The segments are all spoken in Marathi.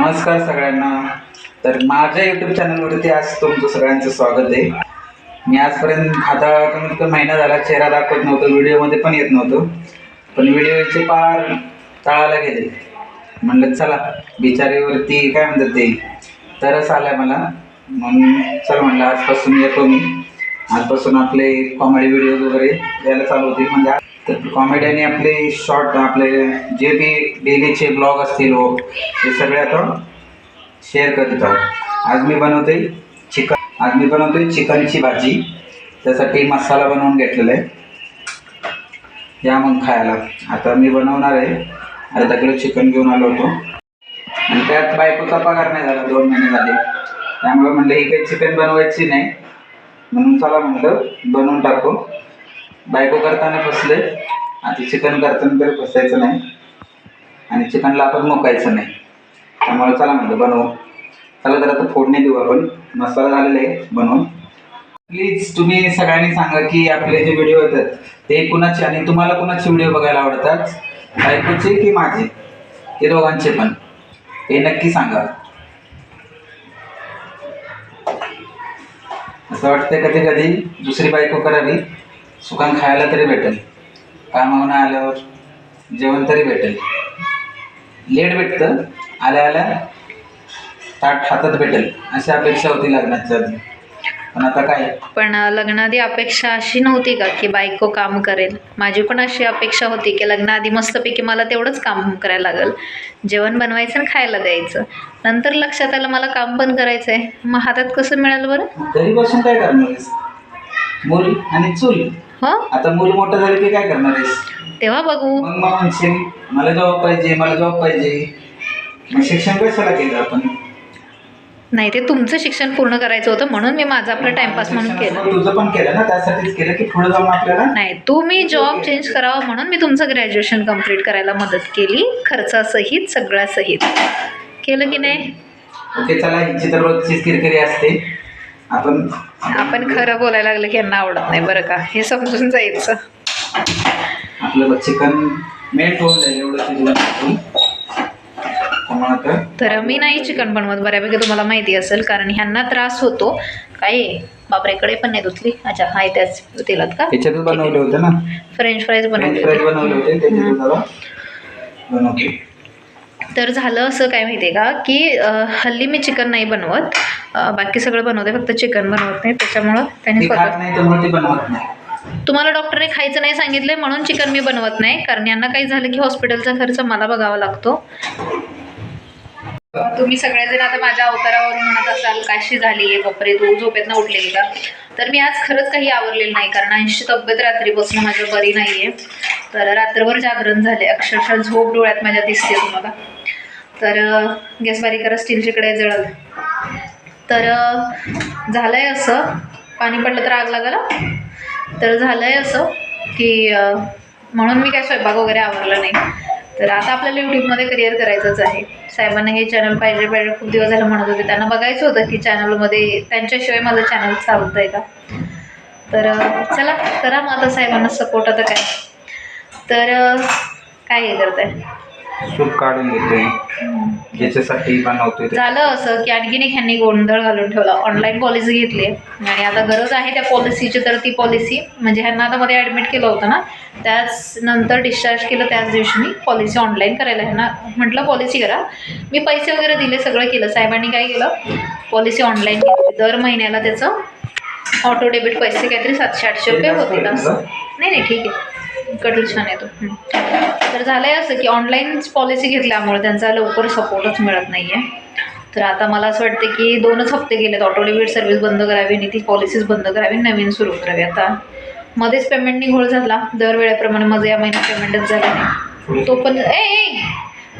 नमस्कार सगळ्यांना. तर माझ्या यूट्यूब चॅनलवरती आज तुमचं सगळ्यांचं स्वागत आहे. मी आजपर्यंत आता कमीत कमी महिना झाला चेहरा दाखवत नव्हतो व्हिडिओमध्ये पण येत नव्हतो. पण व्हिडिओचे पार तळाला गेले. म्हणलं चला बिचारीवरती काय म्हणतात ते तरच आलाय मला. म्हणून चल म्हणलं आजपासून येतो मी. आजपासून आपले कॉमेडी व्हिडिओज वगैरे यायला चालू होते म्हणजे आज- तर कॉमेडियाने आपले शॉर्ट आपले जे बी डेलीचे ब्लॉग असतील हो ते सगळे आता शेअर करत आहोत. आज मी बनवतोय चिकन आज मी बनवतोय चिकनची भाजी. त्यासाठी मसाला बनवून घेतलेला आहे. या मग खायला. आता मी बनवणार आहे. अर्धा किलो चिकन घेऊन आलो होतो. आणि त्यात बायकोचा पगार नाही झाला दोन महिने झाले. त्यामुळे म्हणलं ही काही चिकन बनवायची नाही. म्हणून चला म्हणलं बनवून टाकू. बायको करताना फसले आता चिकन करताना तरी फसायचं नाही आणि चिकनला आपण मोकायचं नाही. त्यामुळे चला म्हणलं बनवू. चला तर आता फोडणी देऊ आपण. मसाला झालेला आहे बनवून. प्लीज तुम्ही सगळ्यांनी सांगा की आपले जे व्हिडिओ येतात ते कुणाचे आणि तुम्हाला कुणाचे व्हिडिओ बघायला आवडतात? बायकोचे की माझे? हे दोघांचे पण. हे नक्की सांगा. असं वाटतं कधी कधी दुसरी बायको करावी. सुकान खायला तरी भेटेल. कामावून आल्यावर जेवण तरी भेटेल. लेट भेटतं आल्या आल्या ताट हातात भेटेल अशी अपेक्षा होती लग्नाच्या आधी. पण आता काय? पण लग्नाआधी अपेक्षा अशी नव्हती का की बायको काम करेल? माझी पण अशी अपेक्षा होती की लग्नाआधी मस्तपैकी मला तेवढंच काम करायला लागेल. जेवण बनवायचं आणि खायला द्यायचं. नंतर लक्षात आलं मला काम पण करायचं आहे मग हातात कसं मिळालं बरं? घरी बसून काय करणार मूल आणि चूल. हो? आता मूल मोठं झालं की काय करणार आहेस? तेव्हा बघू. मग मग म्हणशील मला जॉब पाहिजे मला जॉब पाहिजे. मग शिक्षण कशाला केलं आपण? नाही ते तुमचं शिक्षण पूर्ण करायचं होतं म्हणून मी माझं आपलं टाइमपास म्हणून केलं. तुझं पण केलं ना त्यासाठीच केलं की पुढे जाऊन आपल्याला? नाही तुम्ही जॉब चेंज करावा म्हणून मी तुमचं ग्रॅज्युएशन कंप्लीट करायला मदत केली. खर्चासहित सगळ्यासहित. केलं की नाही? ओके चला हिची तर रोजचीच किरकिरी असते. आपण आपण खरं बोलायला लागलं की यांना आवडत नाही बरं का? हे समजून जायचं. आपलं चिकन मेल्ट होऊन जाईल एवढं तर मी नाही चिकन बनवत बऱ्यापैकी तुम्हाला माहिती असेल कारण ह्यांना त्रास होतो. काय बापरे कडे पण नाही धुतली? अच्छा हाय त्याच तेलात का? बनवले होते ना. फ्रेंच फ्राईज बनवले होते त्याच्यात जरा बनवते तर झालं असं काय माहिती आहे का की हल्ली मी चिकन नाही बनवत. बाकी सगळं बनवते फक्त चिकन बनवत नाही. त्याच्यामुळं त्यांनी नाही तुम्हाला डॉक्टरने खायचं नाही सांगितलंय म्हणून चिकन मी बनवत नाही. कारण यांना काही झालं की हॉस्पिटलचा खर्च मला बघावा लागतो. तुम्ही सगळेजण आता माझ्या अवतारावरून म्हणत असाल काशी झाली आहे बापरे तू झोपेतनं उठलेली का? तर मी आज खरंच काही आवरलेलं नाही कारण ऐंशी तब्येत रात्रीपासून माझ्या बरी नाही आहे तर रात्रभर जागरण झाले अक्षरशः झोप डोळ्यात माझ्या दिसते तुम्हाला. तर गॅस बारीक करा स्टीलच्याकडे जळल. तर झालं झालंय असं. पाणी पडलं तर आग लागला तर झालं आहे असं की म्हणून मी काय स्वयंपाक वगैरे आवरला नाही. तर आता आपल्याला यूट्यूबमध्ये करिअर करायचंच आहे. साहेबांना हे चॅनल पाहिजे पाहिजे. खूप दिवस झालं म्हणत होते. त्यांना बघायचं होतं की चॅनलमध्ये त्यांच्याशिवाय माझं चॅनल चालतं आहे का? तर चला करा मग आता साहेबांना सपोर्ट आता काय. तर काय हे करताय? सूप काढून घेतोय. ज्याच्यासाठी बनवतोय ते. झालं असं की आणखीन एक ह्यांनी गोंधळ घालून ठेवला. ऑनलाईन पॉलिसी घेतली. आणि आता गरज आहे त्या पॉलिसीची तर ती पॉलिसी म्हणजे ह्यांना आता मध्ये ॲडमिट केलं होतं ना त्याच नंतर डिस्चार्ज केलं त्याच दिवशी मी पॉलिसी ऑनलाईन करायला. ह्यांना म्हटलं पॉलिसी करा. मी पैसे वगैरे दिले सगळं केलं. साहेबांनी काय केलं? पॉलिसी ऑनलाईन केली. दर महिन्याला त्याचं ऑटो डेबिट पैसे काहीतरी सातशे आठशे रुपये होतील असं. नाही नाही ठीक आहे. कटल छान येतो तर झालं आहे असं की ऑनलाईन पॉलिसी घेतल्यामुळे त्यांचा लवकर सपोर्टच मिळत नाही आहे तर आता मला असं वाटतं की दोनच हप्ते गेलेत. ऑटो डेबिट सर्व्हिस बंद करावी आणि ती पॉलिसीज बंद करावी नवीन सुरू करावी. आता मध्येच पेमेंटनी घोळ झाला. दरवेळेप्रमाणे माझं या महिन्यात पेमेंटच झालं नाही. तो पण ए ए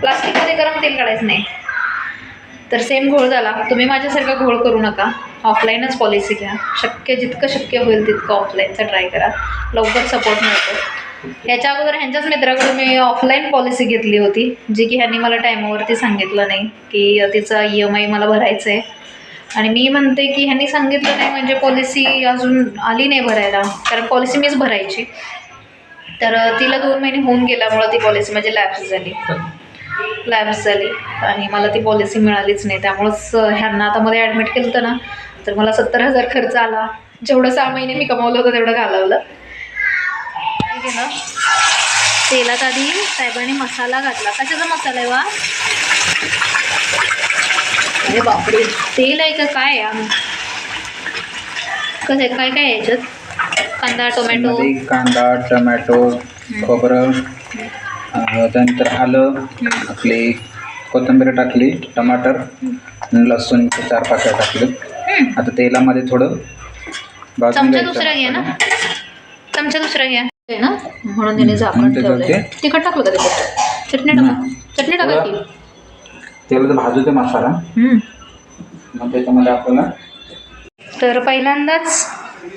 प्लास्टिकमध्ये गरम तेल काढायचं नाही. तर सेम घोळ झाला. तुम्ही माझ्यासारखा घोळ करू नका. ऑफलाईनच पॉलिसी घ्या. शक्य जितकं शक्य होईल तितकं ऑफलाईनचा ट्राय करा. लवकर सपोर्ट मिळतो. ह्याच्या अगोदर ह्यांच्याच मित्राकडून मी ऑफलाईन पॉलिसी घेतली होती जी की ह्यांनी मला टायमावरती सांगितलं नाही की तिचा ई एम आय मला भरायचं आहे आणि मी म्हणते की ह्यांनी सांगितलं नाही म्हणजे पॉलिसी अजून आली नाही भरायला कारण पॉलिसी मीच भरायची. तर तिला दोन महिने होऊन गेल्यामुळं ती पॉलिसी म्हणजे लॅप्स झाली. लॅब्स झाली. आणि मला ती पॉलिसी मिळालीच नाही. त्यामुळंच ह्यांना आता मध्ये ॲडमिट केलं होतं ना. तर मला सत्तर हजार खर्च आला. जेवढं सहा महिने मी कमावलं होतं तेवढं घालवलं. काय केलं तेलात आधी साहेबांनी मसाला घातला. कशाचा मसाला आहे वा? अरे बापरे तेल आहे का काय? आहे? कसं आहे? काय काय आहे याच्यात? कांदा टोमॅटो. मध्ये कांदा टोमॅटो खोबरं अं, त्यानंतर आलं आपली कोथिंबीर टाकली टमाटर लसूणचे चार पाकळ्या टाकले. आता तेलामध्ये थोडं भाजून चमचा दुसरा घ्या ना. चमचा दुसरा घ्या. आहे ना? म्हणून तिने झाकण ठेवलंय. तिखट टाकलं का चटणी टाका. नाही. चटणी टाका की तेलात भाजू ते मसाला. हम्म. मग त्याच्यामध्ये आपल्याला तर पहिल्यांदाच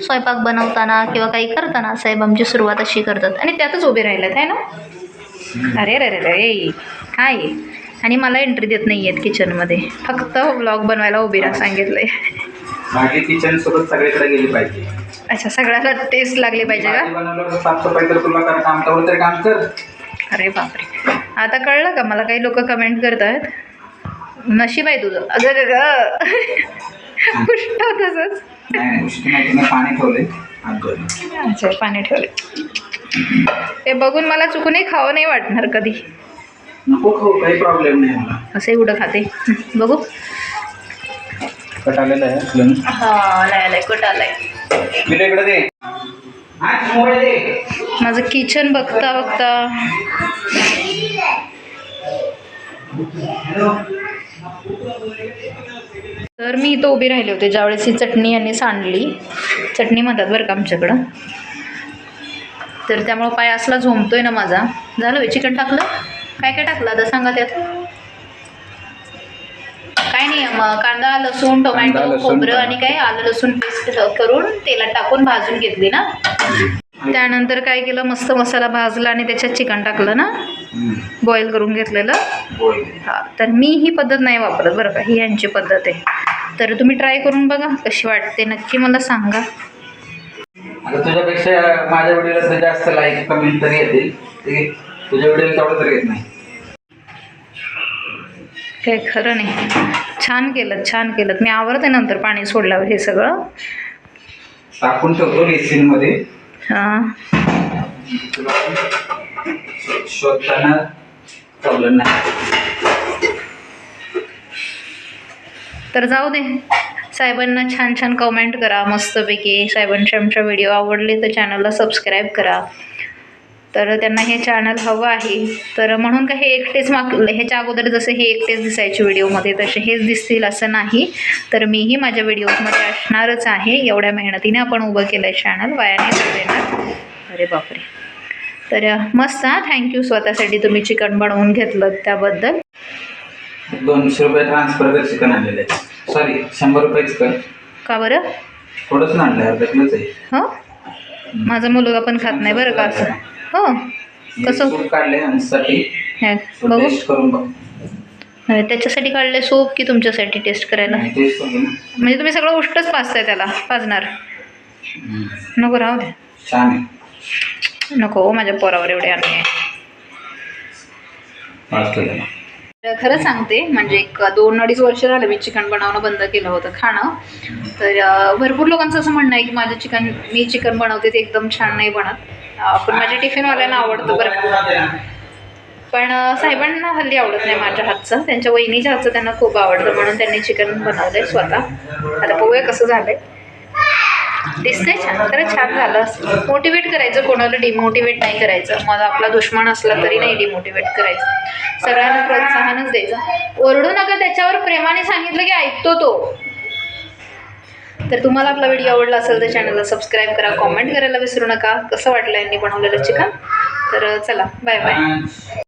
स्वयंपाक बनवताना किंवा काही करताना साहेब आमची सुरुवात अशी करतात. आणि त्यातच उभे राहिलेत आहे ना? अरे रे रे रे काय? आणि मला एंट्री देत नाही आहेत किचनमध्ये फक्त ब्लॉग बनवायला उभी राहा सांगितलंय. भाजी किचन सोबत सगळीकडे गेली पाहिजे. अच्छा सगळ्याला टेस्ट लागली पाहिजे का? भाजी बनवल्यावर साफसफाई तर तुला कर काम तेवढं तरी काम कर. अरे बापरे. आता कळलं का? मला काही लोक कमेंट करतात नशीब आहे तुझं. अगं ग पुष्ट तसंच. नाही नाही उष्टी नाही तिने पाणी ठेवले धुवायला. अच्छा पाणी ठेवले ते बघून मला चुकूनही खावं नाही वाटणार कधी. नको खाऊ काही प्रॉब्लेम नाही मला. असं एवढं खाते. बघू. कट आलेलं आहे. माझं किचन बघता बघता. तर मी इथं उभी राहिले होते ज्यावेळेस ही चटणी यांनी सांडली. चटणी म्हणतात बरं का आमच्याकडं. तर त्यामुळं पाय असला झोमतोय ना माझा. झालं चिकन टाकलं? काय काय टाकलं? आता सांगा त्यात. काय नाही मग कांदा लसूण कांदा, टोमॅटो लसूण, खोबरं आणि काय आलं लसूण पेस्ट करून तेलात टाकून भाजून घेतली ना. त्यानंतर काय केलं मस्त मसाला भाजला आणि त्याच्यात चिकन टाकलं ना. हम्म. बॉईल करून घेतलेलं. हा तर मी ही पद्धत नाही वापरत बरं का ही यांची पद्धत आहे. तर तुम्ही ट्राय करून बघा कशी वाटते नक्की मला सांगा. आता तुझ्यापेक्षा माझ्या व्हिडिओला तर जास्त लाईक कमेंट तरी येतील. ते तुझ्या व्हिडिओला तेवढं तरी येत नाही. काय खरं नाही. छान केलं छान केलं. मी आवडते नंतर पाणी सोडल्यावर हे सगळं. टाकून ठेवतो हां. शोधताना प्रॉब्लेम नाही. तर जाऊ दे. साहेबांना छान छान कमेंट करा मस्तपैकी. साहेबांचे आमच्या व्हिडिओ आवडले तर चॅनलला सबस्क्राईब करा. तर त्यांना हे चॅनल हवं आहे. तर म्हणून का हे एकटेच माग ह्याच्या अगोदर जसे हे एकटेच दिसायचे व्हिडिओमध्ये तसे हेच दिसतील असं नाही. तर मीही माझ्या व्हिडिओजमध्ये असणारच आहे. एवढ्या मेहनतीने आपण उभं केलं आहे चॅनल वायाने नाही देणार. अरे बापरे. तर मस्त हां? थँक्यू स्वतःसाठी तुम्ही चिकन बनवून घेतलं त्याबद्दल. दोनशे रुपये ट्रान्सफर कर चिकन आणलेलं आहे. सॉरी शंभर रुपयेच कर का बरं? थोडंच ना आणलं अर्धा किलोच आहे. हो? माझा मुलगा पण खात नाही बरं का असं? हो कसं? हे, बघू. त्याच्यासाठी काढले सूप की तुमच्यासाठी टेस्ट करायला. म्हणजे तुम्ही सगळं उष्टच पाचताय त्याला पाजणार. नको राहू दे. नको हो, माझ्या पोरावर एवढे तर खरं सांगते म्हणजे एक दोन अडीच वर्ष झालं मी चिकन बनवणं बंद केलं होतं खाणं. तर भरपूर लोकांचं असं म्हणणं आहे की माझं चिकन मी चिकन बनवते ते एकदम छान नाही बनत. पण माझ्या टिफिनवाल्यांना आवडतो बरं. का पण साहेबांना हल्ली आवडत नाही माझ्या हातचं. त्यांच्या वहिनीच्या हातचं त्यांना खूप आवडतं म्हणून त्यांनी चिकन बनवलं आहे स्वतः. आता बघूया कसं झालं आहे दिसतंय छान खरं छान झालं असं. मोटिवेट करायचं कोणाला डिमोटिवेट नाही करायचं. मग आपला दुश्मन असला तरी नाही डिमोटिवेट करायचं. सगळ्यांना प्रोत्साहनच द्यायचं. ओरडू नका त्याच्यावर प्रेमाने सांगितलं की ऐकतो तो. तर तुम्हाला आपला व्हिडिओ आवडला असेल तर चॅनलला सबस्क्राईब करा कॉमेंट करायला विसरू नका. कसं वाटलं यांनी बनवलेलं चिकन तर चला बाय बाय